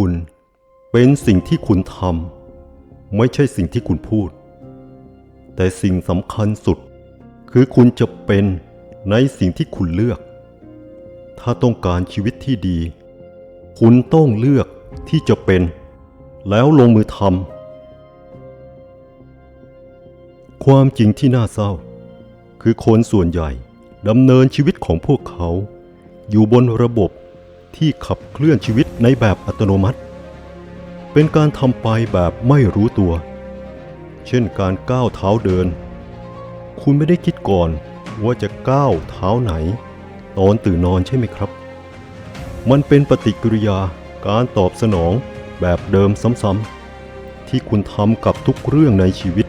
คุณ เป็นสิ่งที่คุณทำไม่ใช่สิ่งที่คุณพูด แต่สิ่งสำคัญสุด คือคุณจะเป็นในสิ่งที่คุณเลือก ถ้าต้องการชีวิตที่ดี คุณต้องเลือกที่จะเป็น แล้วลงมือทำความจริงที่น่าเศร้า คือคนส่วนใหญ่ดำเนินชีวิตของพวกเขา อยู่บนระบบ ที่ขับเคลื่อนชีวิตในแบบอัตโนมัติ เป็นการทำไปแบบไม่รู้ตัว เช่นการก้าวเท้าเดิน คุณไม่ได้คิดก่อนว่าจะก้าวเท้าไหน ตอนตื่นนอนใช่ไหมครับ มันเป็นปฏิกิริยาการตอบสนองแบบเดิมซ้ำๆที่คุณทำกับทุกเรื่องในชีวิต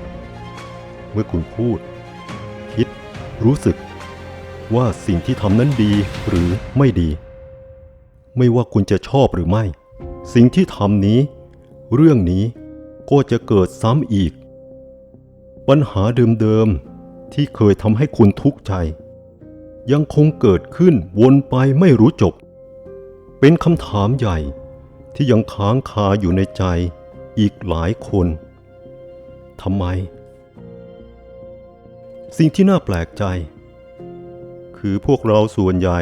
เมื่อคุณพูด คิด รู้สึกว่าสิ่งที่ทำนั้นดีหรือไม่ดี ไม่ว่าคุณจะชอบหรือไม่ สิ่งที่ทำนี้ เรื่องนี้ก็จะเกิดซ้ำอีก ปัญหาเดิมๆที่เคยทำให้คุณทุกข์ใจ ยังคงเกิดขึ้นวนไปไม่รู้จบ เป็นคำถามใหญ่ที่ยังค้างคาอยู่ในใจอีกหลายคนทำไม สิ่งที่น่าแปลกใจ คือพวกเราส่วนใหญ่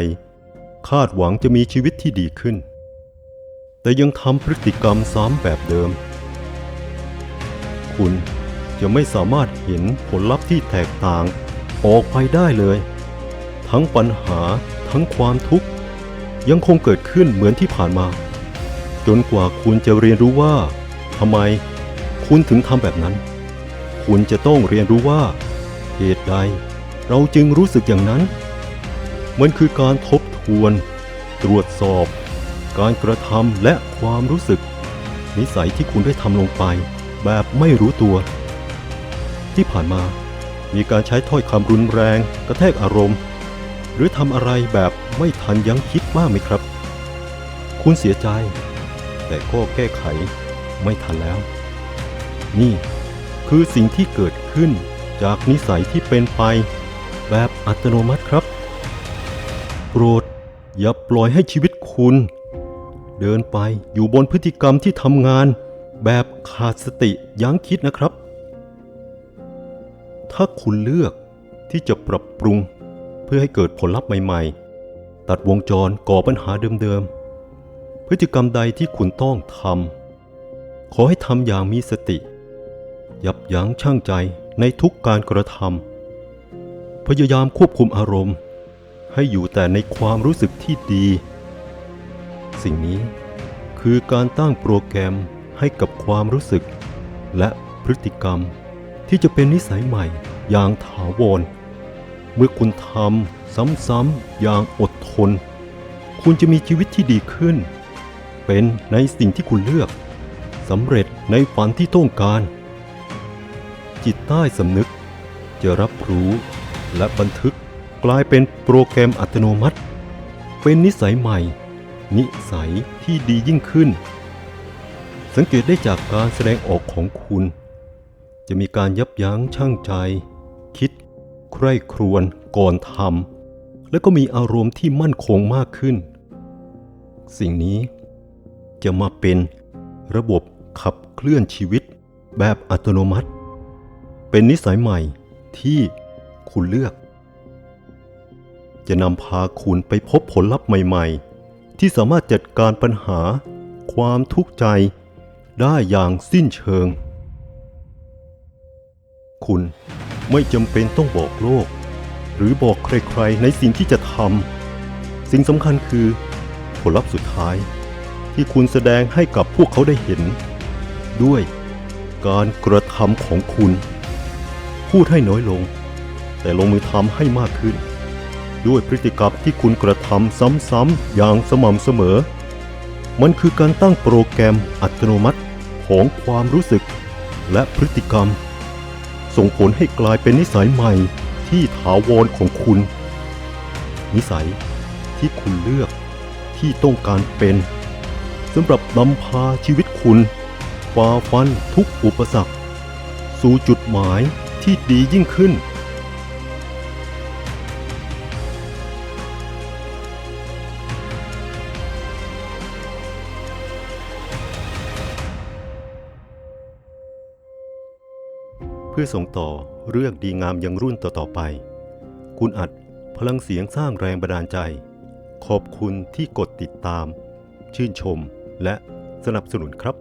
คาดหวังจะมีชีวิตที่ดีขึ้น แต่ยังทำพฤติกรรมซ้ำแบบเดิม คุณจะไม่สามารถเห็นผลลัพธ์ที่แตกต่างออกไปได้เลย ทั้งปัญหาทั้งความทุกข์ ยังคงเกิดขึ้นเหมือนที่ผ่านมา จนกว่าคุณจะเรียนรู้ว่าทำไมคุณถึงทำแบบนั้น คุณจะต้องเรียนรู้ว่าเหตุใดเราจึงรู้สึกอย่างนั้น มันคือการทบ ทวนตรวจสอบ การกระทำและความรู้สึก นิสัยที่คุณได้ทำลงไป แบบไม่รู้ตัว ที่ผ่านมา มีการใช้ถ้อยคำรุนแรง กระแทกอารมณ์ หรือทำอะไรแบบไม่ทันยั้งคิดบ้างไหมครับ คุณเสียใจ แต่ก็แก้ไขไม่ทันแล้ว นี่คือสิ่งที่เกิดขึ้นจากนิสัยที่เป็นไปแบบอัตโนมัติครับ โปรด อย่าปล่อยให้ชีวิตคุณ เดินไปอยู่บนพฤติกรรมที่ทำงาน แบบขาดสติยั้งคิดนะครับ ถ้าคุณเลือกที่จะปรับปรุงเพื่อให้เกิดผลลัพธ์ใหม่ๆ ตัดวงจรก่อปัญหาเดิมๆ พฤติกรรมใดที่คุณต้องทำขอให้ทำอย่างมีสติ ยับยั้งชั่งใจในทุกการกระทำพยายามควบคุมอารมณ์ ให้อยู่แต่ในความรู้สึกที่ดี สิ่งนี้คือการตั้งโปรแกรมให้กับความรู้สึก และพฤติกรรมที่จะเป็นนิสัยใหม่อย่างถาวร เมื่อคุณทำซ้ำๆอย่างอดทน คุณจะมีชีวิตที่ดีขึ้น เป็นในสิ่งที่คุณเลือกสำเร็จในฝันที่ต้องการ จิตใต้สำนึกจะรับรู้และบันทึก กลายเป็นโปรแกรมอัตโนมัติ เป็นนิสัยใหม่ นิสัยที่ดียิ่งขึ้น สังเกตได้จากการแสดงออกของคุณ จะมีการยับยั้งชั่งใจ คิด ใคร่ครวญก่อนทำและก็มีอารมณ์ที่มั่นคงมากขึ้น สิ่งนี้จะมาเป็นระบบขับเคลื่อนชีวิตแบบอัตโนมัติ เป็นนิสัยใหม่ที่คุณเลือก จะนำพาคุณไปพบผลลัพธ์ใหม่ๆ ที่สามารถจัดการปัญหา ความทุกข์ใจ ได้อย่างสิ้นเชิง คุณไม่จำเป็นต้องบอกโลก หรือบอกใครๆในสิ่งที่จะทำสิ่งสำคัญคือ ผลลัพธ์สุดท้าย ที่คุณแสดงให้กับพวกเขาได้เห็น ด้วยการกระทำของคุณ พูดให้น้อยลง แต่ลงมือทำให้มากขึ้น ด้วยพฤติกรรมที่คุณกระทำซ้ำๆอย่างสม่ำเสมอ มันคือการตั้งโปรแกรมอัตโนมัติของความรู้สึกและพฤติกรรม ส่งผลให้กลายเป็นนิสัยใหม่ที่ถาวรของคุณ นิสัยที่คุณเลือกที่ต้องการเป็นสำหรับนำพาชีวิตคุณฝ่าฟันทุกอุปสรรค สู่จุดหมายที่ดียิ่งขึ้น พื่อส่งต่อเรื่องดีงามยังรุ่นต่อๆไป คุณอัดพลังเสียงสร้างแรงบันดาลใจ ขอบคุณที่กดติดตาม ชื่นชมและสนับสนุนครับ